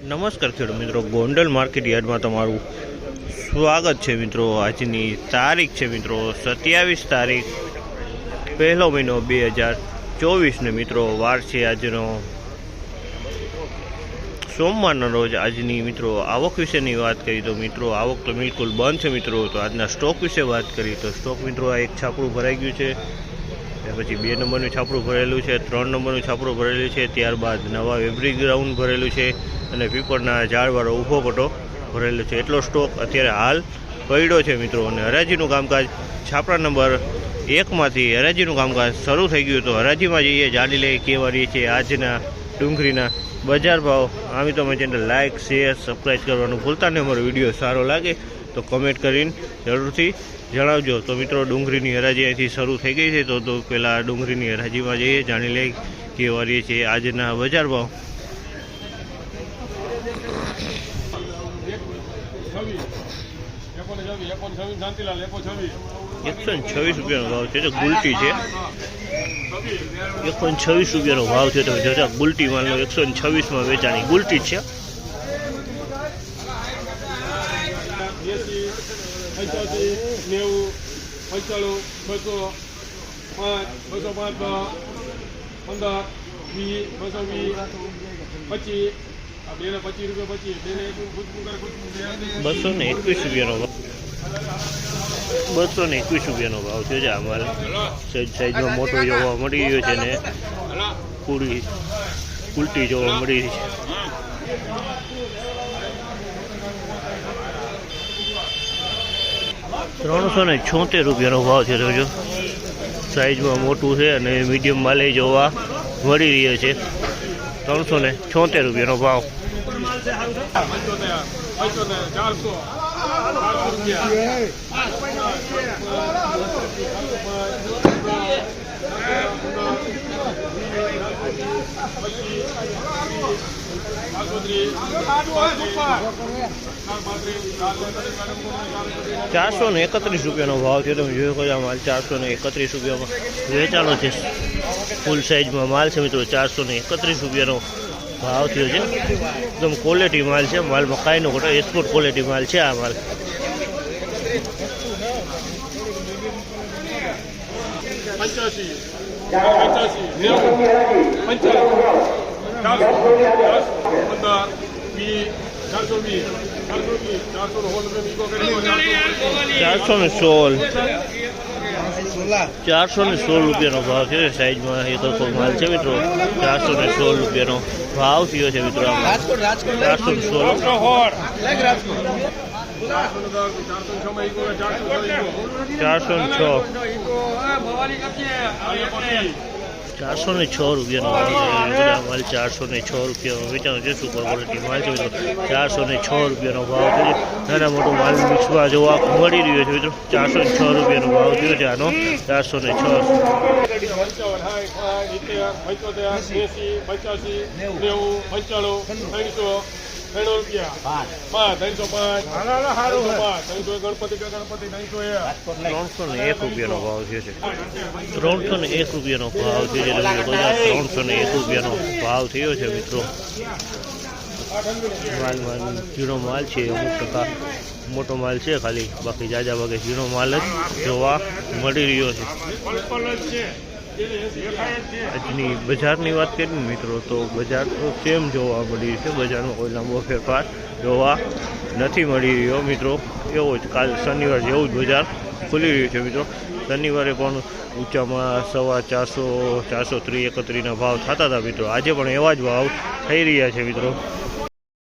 નમસ્કાર ખેડૂત મિત્રો, ગોંડલ માર્કેટ યાર્ડમાં તમારું સ્વાગત છે મિત્રો. આજની તારીખ છે મિત્રો, સત્યાવીસ તારીખ, પહેલો મહિનો બે હજાર ચોવીસને મિત્રો, વાર છે આજનો સોમવારના રોજ. આજની મિત્રો, આવક વિશેની વાત કરી તો મિત્રો, આવક તો બિલકુલ બંધ છે મિત્રો. તો આજના સ્ટોક વિશે વાત કરી તો સ્ટોક મિત્રો, આ એક છાપડું ભરાઈ ગયું છે. ત્યાર પછી બે નંબરનું છાપરું ભરેલું છે, ત્રણ નંબરનું છાપરું ભરેલું છે, ત્યારબાદ નવા વેબ્રિક ગ્રાઉન્ડ ભરેલું છે અને પીપળના ઝાડવાળો ઊભો પટો ભરેલો છે. એટલો સ્ટોક અત્યારે હાલ પડ્યો છે મિત્રો અને હરાજીનું કામકાજ છાપરા નંબર એકમાંથી હરાજીનું કામકાજ શરૂ થઈ ગયું તો હરાજીમાં જઈએ, જાણી લઈએ, કેવા રહીએ આજના ડુંગળીના બજાર ભાવ. આમ તો અમે ચેનલ લાઇક શેર સબસ્ક્રાઈબ કરવાનું ભૂલતા નહીં. અમારો વીડિયો સારો લાગે તો કમેન્ટ કરીને જરૂરથી જણાવજો. તો મિત્રો, ડુંગળીની હરાજી અહીંથી શરૂ થઈ ગઈ છે. તો તો પહેલાં ડુંગળીની હરાજીમાં જઈએ. જાણી લઈએ કેવા રહીએ છીએ આજના બજાર ભાવ. એકસો ને છવ્વીસ રૂપિયાનો ભાવ છે જે ગુલટી છે. એકસો ને છવ્વીસ રૂપિયાનો ભાવ છે તમે જોતા ગુલટી માલ એકસો ને છવ્વીસમાં વેચાણી ગુલટી છે. નેવું પંચાણું બસો પાંચ બસો પાંચ પંદર વીસ બસો વીસ પચીસ બસો ને એકવીસ રૂપિયાનો ભાવ. બસો ને એકવીસ રૂપિયાનો ભાવ થયો છે અમારે. સાઈઝ સાઈઝમાં મોટો જોવા મળી રહ્યો છે ને. પૂરી ઉલટી જોવા મળી રહી છે. ત્રણસો ને છોતેર રૂપિયાનો ભાવ તો જો સાઈઝમાં મોટું છે અને મીડિયમ માલે જોવા મળી રહ્યો છે. ત્રણસો ને છોતેર રૂપિયાનો ભાવ. ચારસો ને એકત્રીસ રૂપિયાનો ભાવ છે તમે જોયો કે માલ ચારસો ને એકત્રીસ રૂપિયામાં વેચાણો છે. ફૂલ સાઇઝમાં માલ છે મિત્રો, ચારસો ને એકત્રીસ રૂપિયાનો ભાવ થયો છે એકદમ ક્વોલિટી માલ છે માલમાં કાંઈ નો ઘટો એક્સપોર્ટ ક્વોલિટી માલ છે આ માલ પંચ્યાસી પંચ્યાસી નેવું પંચાણું ચારસો ચારસો પંદર વીસ ચારસો વીસ ચારસો વીસ ચારસો નો હોલ મીકો કરી ચારસો ને સોળ ચારસો ને સોળ રૂપિયાનો ભાવ છે. સાઈઝમાં એક તો માલ છે મિત્રો. ચારસો ને સોળ રૂપિયાનો ભાવ થયો છે મિત્રો ચારસો ને સોળ. ચારસો ને છ. ચારસો છ ને છ રૂપિયાનો માલ ચારસો ને છ રૂપિયાનો વેચાણો છે સુપર ક્વોલિટી માલ છે મિત્રો. ચારસો ને છ રૂપિયાનો ભાવ છે. નાના મોટો માલ મિક્સમાં જોવા મળી રહ્યો છે મિત્રો. ચારસો ને છ રૂપિયાનો ભાવ થયો છે આનો. ચારસો ને છ પંચોતેર એસી પંચ્યાસી નેવું પંચાણું ત્રણસો ત્રણ રૂપિયા. પાંચ. ત્રણસો પાંચ. ત્રણસો પાંચ. ત્રણસો એક ગણપતિ કે ગણપતિ ત્રણસો ત્રણસો ને એક રૂપિયાનો ભાવ થયો છે ત્રણસો ને એક રૂપિયાનો ભાવ થયો છો. ત્રણસો ને એક રૂપિયાનો ભાવ થયો છે મિત્રો. માલ માલ ઝીણો માલ છે અમુક ટકા મોટો માલ છે ખાલી. બાકી જાજા ભાગે ઝીણો માલ જ જોવા મળી રહ્યો છે. આજની બજારની વાત કરીએ મિત્રો, તો બજાર તો સેમ જોવા મળી છે. બજારમાં કોઈ લાંબો ફેરફાર જોવા નથી મળી રહ્યો મિત્રો. એવો જ કાલ શનિવાર જેવું જ બજાર ખુલી રહ્યું છે મિત્રો. શનિવારે પણ ઊંચામાં સવા ચારસો ચારસો ત્રીસ એકત્રીસના ભાવ થતા હતા મિત્રો. આજે પણ એવા જ ભાવ થઈ રહ્યા છે મિત્રો.